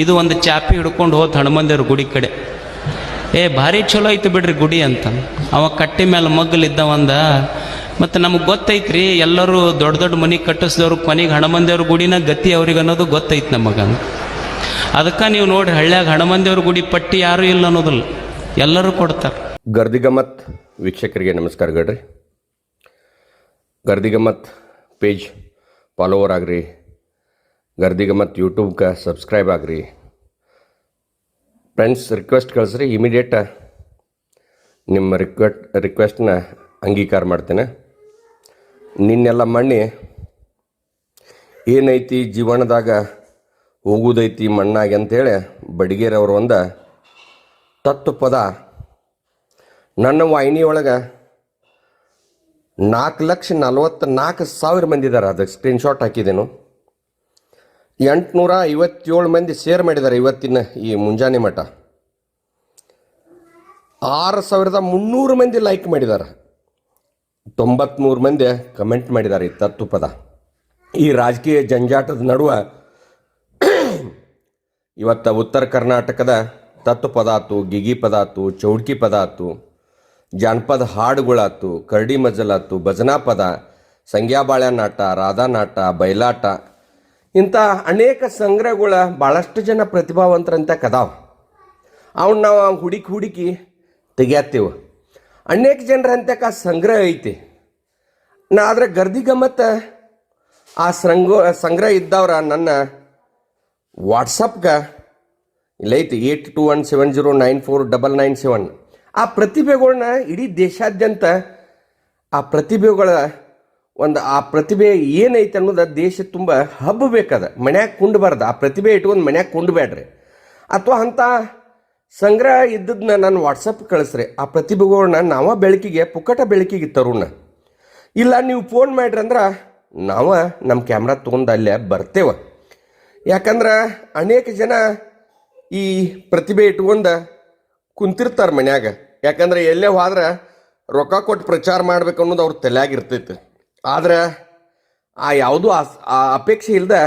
ಇದು ಒಂದು ಚಾಪಿ ಹಿಡ್ಕೊಂಡು ಹೋದ್ ಹನುಮಂದೇವ್ರ ಗುಡಿ ಕಡೆ. ಏ, ಭಾರಿ ಚಲೋ ಐತೆ ಬಿಡ್ರಿ ಗುಡಿ ಅಂತ. ಅವ ಕಟ್ಟಿ ಮೇಲೆ ಮಗ್ಗಲಿದ್ದ ಒಂದ ಮತ್ತು ನಮಗೆ ಗೊತ್ತೈತ್ರಿ, ಎಲ್ಲರೂ ದೊಡ್ಡ ದೊಡ್ಡ ಮನೆ ಕಟ್ಟಿಸಿದವ್ರು ಕೊನೆಗೆ ಹಣಮಂದೇವ್ರ ಗುಡಿನ ಗತಿ ಅವ್ರಿಗೆ ಅನ್ನೋದು ಗೊತ್ತೈತೆ ನಮಗೆ. ಅದಕ್ಕೆ ನೀವು ನೋಡ್ರಿ, ಹಳ್ಳ್ಯಾಗ ಹನುಮಂದೇವ್ರ ಗುಡಿ ಪಟ್ಟಿ ಯಾರೂ ಇಲ್ಲ ಅನ್ನೋದಿಲ್ಲ. ಎಲ್ಲರೂ ಕೊಡ್ತಾರೆ. ಗರ್ದಿಗಮ್ಮತ್ ವೀಕ್ಷಕರಿಗೆ ನಮಸ್ಕಾರ ಗಡ್ರಿ ಗರ್ದಿಗಮ್ಮತ್ ಪೇಜ್ ಫಾಲೋವರ್ ಆಗ್ರಿ. ಗರ್ದಿಗಮ್ಮತ್ ಯೂಟ್ಯೂಬ್ಗೆ ಸಬ್ಸ್ಕ್ರೈಬ್ ಆಗ್ರಿ. ಫ್ರೆಂಡ್ಸ್ ರಿಕ್ವೆಸ್ಟ್ ಕಳಿಸ್ರಿ ಇಮಿಡಿಯೇಟ್ ನಿಮ್ಮ ರಿಕ್ವೆಸ್ಟ್ ರಿಕ್ವೆಸ್ಟ್ನ ಅಂಗೀಕಾರ ಮಾಡ್ತೇನೆ. ನಿನ್ನೆಲ್ಲ ಮಣ್ಣಿ, ಏನೈತಿ ಜೀವನದಾಗ ಹೋಗುದೈತಿ ಮಣ್ಣಾಗಿ ಅಂತೇಳಿ ಬಡಿಗೇರವ್ರು ಒಂದು ತತ್ವ ಪದ ನನ್ನ ವಾಹಿನಿಯೊಳಗೆ ನಾಲ್ಕು ಲಕ್ಷ ನಲ್ವತ್ತು ನಾಲ್ಕು ಸಾವಿರ ಮಂದಿ ಇದ್ದಾರೆ ಅದಕ್ಕೆ ಸ್ಕ್ರೀನ್ಶಾಟ್ ಹಾಕಿದ್ದೇನು ಎಂಟುನೂರ ಐವತ್ತೇಳು ಮಂದಿ ಶೇರ್ ಮಾಡಿದ್ದಾರೆ ಇವತ್ತಿನ ಈ ಮುಂಜಾನೆ ಮಠ. ಆರು ಸಾವಿರದ ಮುನ್ನೂರು ಮಂದಿ ಲೈಕ್ ಮಾಡಿದ್ದಾರೆ. ತೊಂಬತ್ಮೂರು ಮಂದಿ ಕಮೆಂಟ್ ಮಾಡಿದ್ದಾರೆ ಈ ತತ್ವ ಪದ. ಈ ರಾಜಕೀಯ ಜಂಜಾಟದ ನಡುವೆ ಇವತ್ತು ಉತ್ತರ ಕರ್ನಾಟಕದ ತತ್ವ ಪದ ಆತು ಗಿಗಿ ಪದ ಆತು ಚೌಡ್ಕಿ ಪದ ಆತು ಜಾನಪದ ಹಾಡುಗಳಾತು ಕರಡಿ ಮಜಲಾತು ಭಜನಾ ಪದ, ಸಂಗ್ಯಾಬಾಳ್ಯ ಬಾಳ್ಯಾನಾಟ ರಾಧಾ ನಾಟ ಬಯಲಾಟ ಇಂಥ ಅನೇಕ ಸಂಗ್ರಹಗಳ ಭಾಳಷ್ಟು ಜನ ಪ್ರತಿಭಾವಂತರಂತ ಕದಾವ. ಅವನ್ನ ನಾವು ಹುಡುಕಿ ಹುಡುಕಿ ತೆಗೆಯತ್ತೇವೆ. ಅನೇಕ ಜನರಂತಕ ಸಂಗ್ರಹ ಐತಿ. ನಾ ಆದರೆ ಗರ್ದಿ ಗಮ್ಮತ್ತ ಆ ಸಂಗೋ, ಸಂಗ್ರಹ ಇದ್ದವ್ರ ನನ್ನ ವಾಟ್ಸಪ್ಗೆ ಇಲ್ಲೈತಿ eight two one seven zero nine four double nine seven. ಆ ಪ್ರತಿಭೆಗಳನ್ನ ಇಡೀ ದೇಶಾದ್ಯಂತ ಆ ಪ್ರತಿಭೆಗಳ ಒಂದು ಆ ಪ್ರತಿಭೆ ಏನೈತೆ ಅನ್ನೋದು ದೇಶ ತುಂಬ ಹಬ್ಬಬೇಕದ ಮನ್ಯಾಗ ಕುಂಡ್ಬಾರ್ದು ಆ ಪ್ರತಿಭೆ ಇಟ್ಕೊಂಡು ಮನ್ಯಾಗ ಕುಂಡ್ಬೇಡ್ರಿ ಅಥವಾ ಅಂಥ ಸಂಗ್ರಹ ಇದ್ದದನ್ನ ನಾನು ವಾಟ್ಸಪ್ ಕಳಿಸ್ರಿ. ಆ ಪ್ರತಿಭೆಗಳನ್ನ ನಾವ ಬೆಳಕಿಗೆ, ಪುಕ್ಕಟ ಬೆಳಕಿಗೆ ತರೋಣ. ಇಲ್ಲ ನೀವು ಫೋನ್ ಮಾಡ್ರಿ ಅಂದ್ರೆ ನಾವ ನಮ್ಮ ಕ್ಯಾಮ್ರಾ ತೊಗೊಂಡು ಅಲ್ಲೇ ಬರ್ತೇವೆ. ಯಾಕಂದ್ರೆ ಅನೇಕ ಜನ ಈ ಪ್ರತಿಭೆ ಇಟ್ಕೊಂಡು ಕುಂತಿರ್ತಾರೆ ಮನ್ಯಾಗ. ಯಾಕಂದ್ರೆ ಎಲ್ಲೇ ಹೋದ್ರೆ ರೊಕ್ಕ ಕೊಟ್ಟು ಪ್ರಚಾರ ಮಾಡ್ಬೇಕು ಅನ್ನೋದು ಅವ್ರ ತಲೆಯಾಗ ಇರ್ತೈತೆ. ಆದ್ರೆ ಆ ಯಾವುದೂ ಆ ಅಪೇಕ್ಷೆ ಇಲ್ಲದ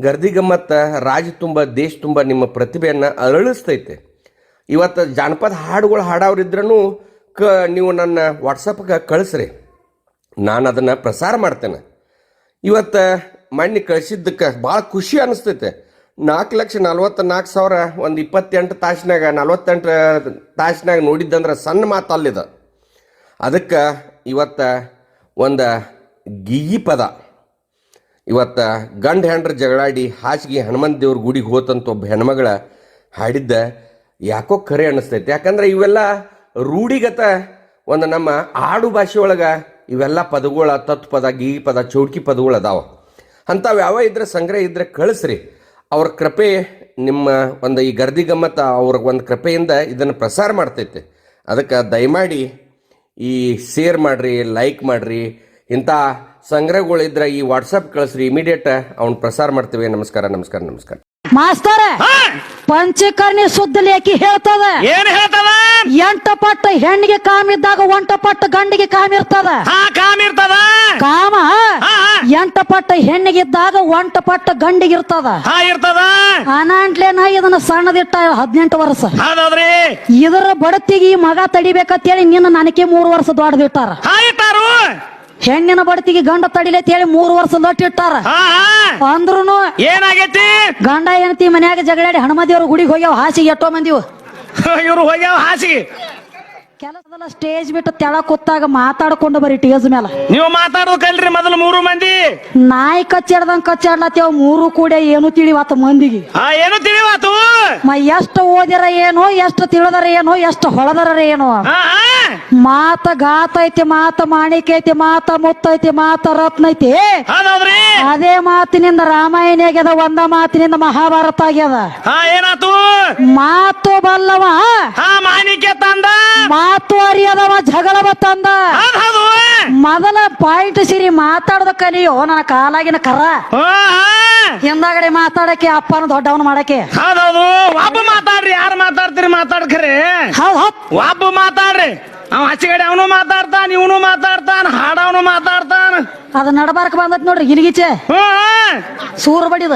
ಗರ್ದಿ ಗಮ್ಮತ್ತ ರಾಜ ತುಂಬ, ದೇಶ ತುಂಬ ನಿಮ್ಮ ಪ್ರತಿಭೆಯನ್ನು ಅರಳಿಸ್ತೈತೆ. ಇವತ್ತು ಜಾನಪದ ಹಾಡುಗಳು ಹಾಡೋರಿದ್ರೂ ಕ ನೀವು ನನ್ನ ವಾಟ್ಸಪ್ಗೆ ಕಳಿಸ್ರಿ. ನಾನು ಅದನ್ನು ಪ್ರಸಾರ ಮಾಡ್ತೇನೆ. ಇವತ್ತು ಮಣ್ಣಿ ಕಳಿಸಿದ್ದಕ್ಕೆ ಭಾಳ ಖುಷಿ ಅನಿಸ್ತೈತೆ. ನಾಲ್ಕು ಲಕ್ಷ ನಲ್ವತ್ತ ನಾಲ್ಕು ಸಾವಿರ ಒಂದು ಇಪ್ಪತ್ತೆಂಟು ತಾಸಿನಾಗ ನಲ್ವತ್ತೆಂಟು ತಾಸಿನಾಗ ನೋಡಿದ್ದಂದ್ರೆ ಸಣ್ಣ ಮಾತಲ್ಲಿದೆ ಅದಕ್ಕೆ ಇವತ್ತು ಒಂದು ಗಿಗಿ ಪದ. ಇವತ್ತು ಗಂಡ ಹೆಂಡ್ರ ಜಗಳಾಡಿ ಹಾಸಿಗೆ ಹನುಮಂತ ದೇವ್ರ ಗುಡಿಗೆ ಹೋತಂತ ಒಬ್ಬ ಹೆಣ್ಮಗಳ ಹಾಡಿದ್ದ ಯಾಕೋ ಖರೆ ಅನ್ನಿಸ್ತೈತೆ ಯಾಕಂದ್ರೆ ಇವೆಲ್ಲ ರೂಢಿಗತ ಒಂದು ನಮ್ಮ ಆಡು ಒಳಗೆ ಇವೆಲ್ಲ ಪದಗಳ ತತ್ಪದ ಪದ, ಗಿಗಿ ಪದ, ಚೌಡ್ಕಿ ಪದಗಳು ಅದಾವ. ಅಂಥವು ಯಾವ ಇದ್ರೆ ಸಂಗ್ರಹ ಇದ್ರೆ ಕಳಿಸ್ರಿ. ಅವ್ರ ಕೃಪೆ ನಿಮ್ಮ ಒಂದು ಈ ಗರ್ದಿ ಗಮ್ಮತ್ತ ಅವ್ರ ಒಂದು ಕೃಪೆಯಿಂದ ಇದನ್ನು ಪ್ರಸಾರ ಮಾಡ್ತೈತೆ. ಅದಕ್ಕೆ ದಯಮಾಡಿ ಈ ಶೇರ್ ಮಾಡ್ರಿ, ಲೈಕ್ ಮಾಡ್ರಿ ಇಂಥ ಸಂಗ್ರಹಗಳಿದ್ರೆ ಈ ವಾಟ್ಸಪ್ ಕಳಿಸ್ರಿ ಇಮಿಡಿಯೇಟ್ ಅವ್ನ ಪ್ರಸಾರ ಮಾಡ್ತೀವಿ. ನಮಸ್ಕಾರ ನಮಸ್ಕಾರ ನಮಸ್ಕಾರ. ಮಾಸ್ತರ ಪಂಚಕರ್ಣಿ ಸುದ್ದ ಲೇಖಿ ಹೇಳ್ತದ? ಏನ್ ಹೇಳ್ತದ? ಎಂಟ ಪಟ್ಟ ಹೆಣ್ಣಿಗೆ ಕಾಮ ಇದ್ದಾಗ ಒಂಟ ಪಟ್ಟ ಗಂಡಿಗೆ ಕಾಮ ಇರ್ತದ? ಹಾ ಕಾಮ್ ಇರ್ತದ. ಕಾಮ? ಹಾ, ಹಾ. ಎಂಟ ಪಟ್ಟ ಹೆಣ್ಣಿಗೆ ಇದ್ದಾಗ ಒಂಟ ಪಟ್ಟ ಗಂಡಿಗೆ ಇರ್ತದ? ಹಾ ಇರ್ತದ. ಅನಾಂಟ್ಲೇನ ಇದನ್ನ ಸಣ್ಣದಿಟ್ಟ ಹದಿನೆಂಟು ವರ್ಷ. ಇದರ ಬಡತಿಗೆ ಈ ಮಗ ತಡಿಬೇಕಂತೇಳಿ ನಿನ್ನ ನನಗೆ ಮೂರು ವರ್ಷ ದೊಡ್ಡದಿಟ್ಟಾರ. ಹೆಣ್ಣಿನ ಬಡತಿಗೆ ಗಂಡ ತಡಿಲೆ ಹೇಳಿ ಮೂರು ವರ್ಷ ಲಟ್ಟಿಟ್ಟಾರ ಅಂದ್ರುನು ಏನಾಗೈತಿ? ಗಂಡ ಹೆಂಡತಿ ಮನ್ಯಾಗ ಜಗಳಾಡಿ ಹನುಮದೇವ್ರ ಗುಡಿಗೆ ಹೋಗ್ಯಾವ ಹಾಸಿಗೆ ಎಷ್ಟೋ ಮಂದಿವು ಇವ್ರು ಹೋಗ್ಯಾವ ಹಾಸಿ ಕೆಲಸದಲ್ಲ ಸ್ಟೇಜ್ ಬಿಟ್ಟು ತೆಳ ಕೂತಾಗ ಮಾತಾಡ್ಕೊಂಡು ಬರೀ ಟೇಜ್ ಮೇಲೆ ನೀವು ಮಾತಾಡೋದು ಕಲ್ರಿ ಮೊದಲು ಮೂರು ಮಂದಿ. ನಾಯಿ ಕಚ್ಚಾಡ್ದಂಗ್ ಕಚ್ಚಾಡ್ಲತ್ತೇವ್ ಮೂರು ಕೂಡ ಏನು ತಿಳಿವಾತ ಮಂದಿಗೆ. ಏನು ತಿಳಿವಾತು? ಮ ಎಷ್ಟು ಓದಿರ ಏನೋ ಎಷ್ಟು ತಿಳಿದರ ಏನೋ ಎಷ್ಟು ಹೊಳದರ ಏನೋ. ಮಾತ ಗಾತ ಐತಿ ಮಾತ ಮಾಣಿಕ ಐತಿ ಮಾತ ಮುತ್ತ ಐತಿ ಮಾತ ರತ್ನ ಐತಿ. ಅದೇ ಮಾತಿನಿಂದ ರಾಮಾಯಣ ಆಗ್ಯದ ಒಂದ ಮಾತಿನಿಂದ ಮಹಾಭಾರತ ಆಗ್ಯದ. ಹಾ ಏನಾತು? ಮಾತು ಬಲ್ಲವ ಹಾ ಮಾಣಿಕ್ಯ ತಂದ. ಮಾತು ಅರಿಯದವ ಜಗಳವ ತಂದ. ಹೌದ್ ಹೌದು. ಮೊದಲ ಪಾಯಿಂಟ್ ಸಿರಿ ಮಾತಾಡದ ಕಲಿಯೋ ನನ್ನ ಕಾಲಾಗಿನ ಕರ. ಹಾ ಹಾ. ಹಿಂದಾಗಡೆ ಮಾತಾಡಕ್ಕೆ ಅಪ್ಪನ ದೊಡ್ಡವನ ಮಾಡಕ್ಕೆ. ಹೌದೌದು ಒಬ್ಬ ಮಾತಾಡ್ರಿ ಯಾರು ಮಾತಾಡ್ತೀರಿ ಮಾತಾಡ್ಕರಿ? ಹೌದ್ ಹೌದ್. ಒಬ್ಬ ಮಾತಾಡ್ರಿ. ಅವ ಹಸಿಗಡೆ ಅವನು ಮಾತಾಡ್ತಾನ ಇವನು ಮಾತಾಡ್ತಾನ ಹಾಡವನು ಮಾತಾಡ್ತಾನ. ಅದ ನಡಬಾರಕ್ ಬಂದತ್ ನೋಡ್ರಿ ಗಿರಿಗಿಚೆ ಹ್ಞೂ ಸೂರ್ ಬಡಿದ.